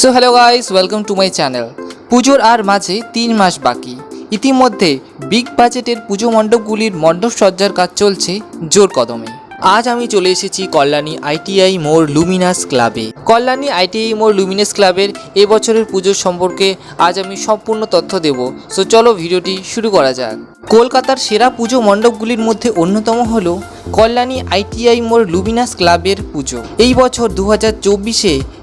So hello guys welcome to my channel পুজোর আর মাঝে তিন মাস বাকি। ইতিমধ্যে বিগ বাজেটের পুজো মণ্ডপগুলির মণ্ডপ সজ্জার কাজ চলছে জোর কদমে। আজ আমি চলে এসেছি কল্যাণী আইটিআই মোর লুমিনাস ক্লাবে। কল্যাণী আইটিআই মোর লুমিনাস ক্লাবের এবছরের পুজোর সম্পর্কে আজ আমি সম্পূর্ণ তথ্য দেব। সো চলো ভিডিওটি শুরু করা যাক। কলকাতার সেরা পুজো মণ্ডপগুলির মধ্যে অন্যতম হল কল্যাণী আইটিআই মোর লুমিনাস ক্লাবের পুজো। এই বছর দু হাজার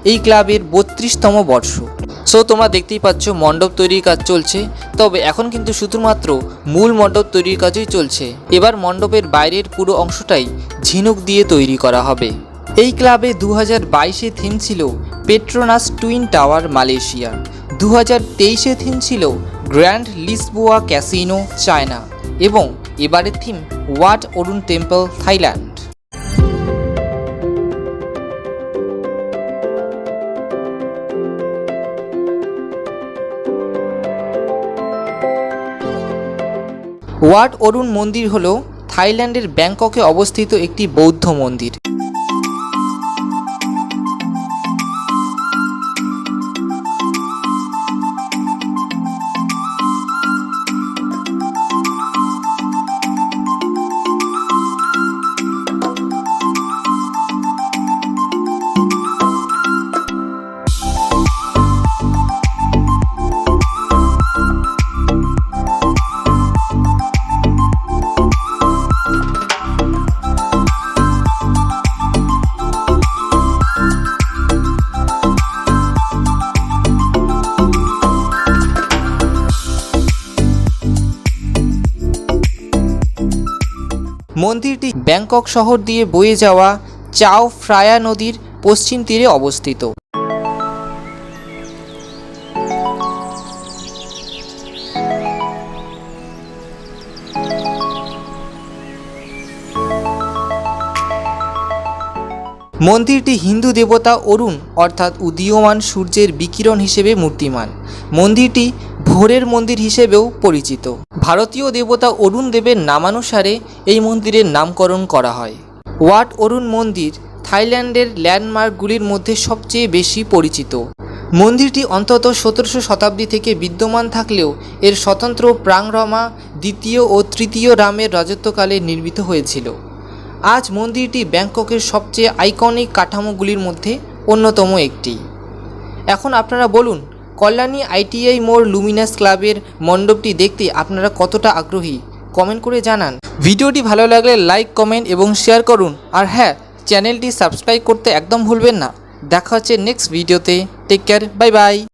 এই ক্লাবের বত্রিশতম বর্ষ। সো তোমরা দেখতেই পাচ্ছ, মণ্ডপ তৈরির কাজ চলছে। তবে এখন কিন্তু শুধুমাত্র মূল মণ্ডপ তৈরির কাজই চলছে। এবার মণ্ডপের বাইরের পুরো অংশটাই ঝিনুক দিয়ে তৈরি করা হবে। এই ক্লাবে দু হাজার বাইশে থিম ছিল পেট্রোনাস টুইন টাওয়ার মালয়েশিয়া। দু হাজার তেইশে থিম ছিল গ্র্যান্ড লিসবোয়া ক্যাসিনো চায়না। এবং এবারের theme Wat Arun temple Thailand. Wat Arun মন্দির হল থাইল্যান্ডের ব্যাংককে অবস্থিত একটি বৌদ্ধ মন্দির। মন্দিরটি ব্যাংকক শহর দিয়ে বয়ে যাওয়া চাও ফ্রায়া নদীর পশ্চিম তীরে অবস্থিত। মন্দিরটি হিন্দু দেবতা অরুণ, অর্থাৎ উদীয়মান সূর্যের বিকিরণ হিসেবে মূর্তিমান। মন্দিরটি ভোরের মন্দির হিসেবেও পরিচিত। ভারতীয় দেবতা অরুণ দেবের নামানুসারে এই মন্দিরের নামকরণ করা হয়। ওয়াট অরুণ মন্দির থাইল্যান্ডের ল্যান্ডমার্কগুলির মধ্যে সবচেয়ে বেশি পরিচিত। মন্দিরটি অন্তত সতেরোশো শতাব্দী থেকে বিদ্যমান থাকলেও এর স্বতন্ত্র প্রাংরমা দ্বিতীয় ও তৃতীয় রামের রাজত্বকালে নির্মিত হয়েছিল। আজ মন্দিরটি ব্যাংককের সবচেয়ে আইকনিক কাঠামোগুলির মধ্যে অন্যতম একটি। এখন আপনারা বলুন, কল্যাণী আইটিআই মোড় লুমিনাস ক্লাবের মণ্ডপটি দেখতে আপনারা কতটা আগ্রহী? কমেন্ট করে জানান। ভিডিওটি ভালো লাগলে লাইক, কমেন্ট এবং শেয়ার করুন। আর হ্যাঁ চ্যানেলটি সাবস্ক্রাইব করতে একদম ভুলবেন না। দেখা হচ্ছে নেক্সট ভিডিওতে। Take care, bye bye.